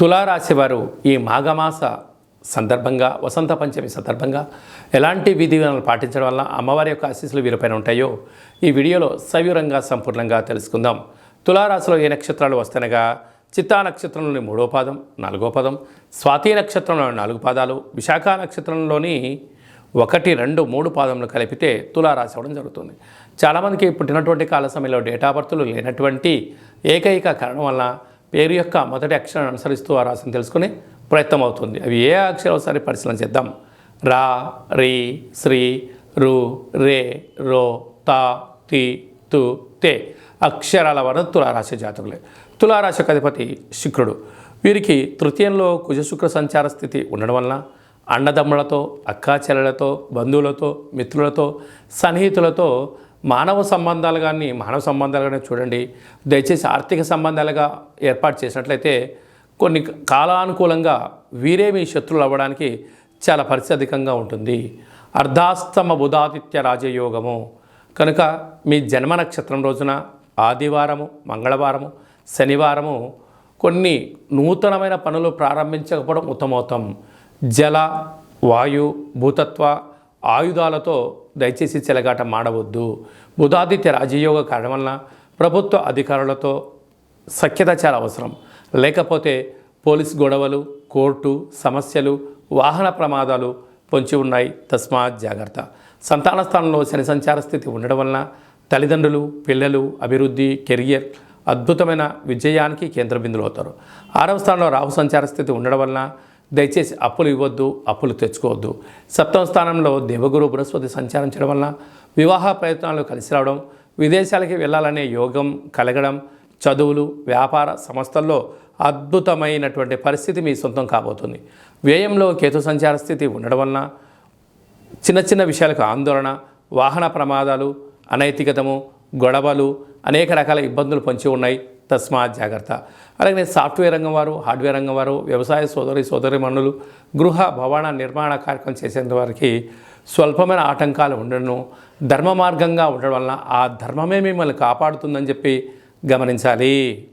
తులారాశి వారు ఈ మాఘమాస సందర్భంగా వసంత పంచమి సందర్భంగా ఎలాంటి విధివిధానాలు పాటించడం వల్ల అమ్మవారి యొక్క ఆశీస్సులు వీరిపైన ఉంటాయో ఈ వీడియోలో సవివరంగా సంపూర్ణంగా తెలుసుకుందాం. తులారాశిలో ఏ నక్షత్రాలు వస్తనగా చిత్తా నక్షత్రంలోని మూడో పాదం నాలుగో పదం స్వాతి నక్షత్రంలోని నాలుగు పాదాలు విశాఖ నక్షత్రంలోని ఒకటి రెండు మూడు పాదములు కలిపితే తులారాశి అవ్వడం జరుగుతుంది. చాలామందికి పుట్టినటువంటి కాల సమయంలో డేటా బర్తులు లేనటువంటి ఏకైక కారణం వల్ల పేరు యొక్క మొదటి అక్షరాన్ని అనుసరిస్తూ ఆ రాశిని తెలుసుకునే ప్రయత్నం అవుతుంది. అవి ఏ అక్షరం సరే పరిశీలన చేద్దాం. రా రీ శ్రీ రు రే రో తా తి తు తే అక్షరాల వలన తులారాశి జాతకులే. తులారాశి అధిపతి శుక్రుడు. వీరికి తృతీయంలో కుజశుక్ర సంచార స్థితి ఉండడం వలన అన్నదమ్ములతో అక్కాచెల్లెలతో బంధువులతో మిత్రులతో సన్నిహితులతో మానవ సంబంధాలు కానీ మానవ సంబంధాలు కానీ చూడండి దయచేసి ఆర్థిక సంబంధాలుగా ఏర్పాటు చేసినట్లయితే కొన్ని కాలానుకూలంగా వీరే మీ శత్రువులు అవ్వడానికి చాలా పరిస్థితి అధికంగా ఉంటుంది. అర్ధాస్తమ బుధాదిత్య రాజయోగము. కనుక మీ జన్మ నక్షత్రం రోజున ఆదివారము మంగళవారము శనివారము కొన్ని నూతనమైన పనులు ప్రారంభించకపోవడం ఉత్తమోత్తం. జల వాయు భూతత్వ ఆయుధాలతో దయచేసి చెలగాట మాడవద్దు. బుధాదిత్య రాజయోగ కారణం వలన ప్రభుత్వ అధికారులతో సఖ్యత చాలా అవసరం. లేకపోతే పోలీస్ గొడవలు కోర్టు సమస్యలు వాహన ప్రమాదాలు పొంచి ఉన్నాయి. తస్మాత్ జాగ్రత్త. సంతాన స్థానంలో శని సంచార స్థితి ఉండడం వలన తల్లిదండ్రులు పిల్లలు అభివృద్ధి కెరియర్ అద్భుతమైన విజయానికి కేంద్ర బిందులు అవుతారు ఆరవ స్థానంలో రాహు సంచార స్థితి ఉండడం వలన దయచేసి అప్పులు ఇవ్వద్దు అప్పులు తెచ్చుకోవద్దు. సప్తమ స్థానంలో దేవగురు బృహస్పతి సంచారించడం వలన వివాహ ప్రయత్నాలు కలిసి రావడం విదేశాలకి వెళ్ళాలనే యోగం కలగడం చదువులు వ్యాపార సంస్థల్లో అద్భుతమైనటువంటి పరిస్థితి మీ సొంతం కాబోతుంది. వ్యయంలో కేతు సంచార స్థితి ఉండడం వలన చిన్న చిన్న విషయాలకు ఆందోళన వాహన ప్రమాదాలు అనైతికతము గొడవలు అనేక రకాల ఇబ్బందులు పొంచి ఉన్నాయి. తస్మాత్ జాగ్రత్త. అలాగే సాఫ్ట్వేర్ రంగం వారు హార్డ్వేర్ రంగం వారు వ్యవసాయ సోదరి సోదరి మనులు గృహ భవన నిర్మాణ కార్యక్రమం చేసేంత వారికి స్వల్పమైన ఆటంకాలు ఉండను. ధర్మ మార్గంగా ఉండడం వలన ఆ ధర్మమే మిమ్మల్ని కాపాడుతుందని చెప్పి గమనించాలి.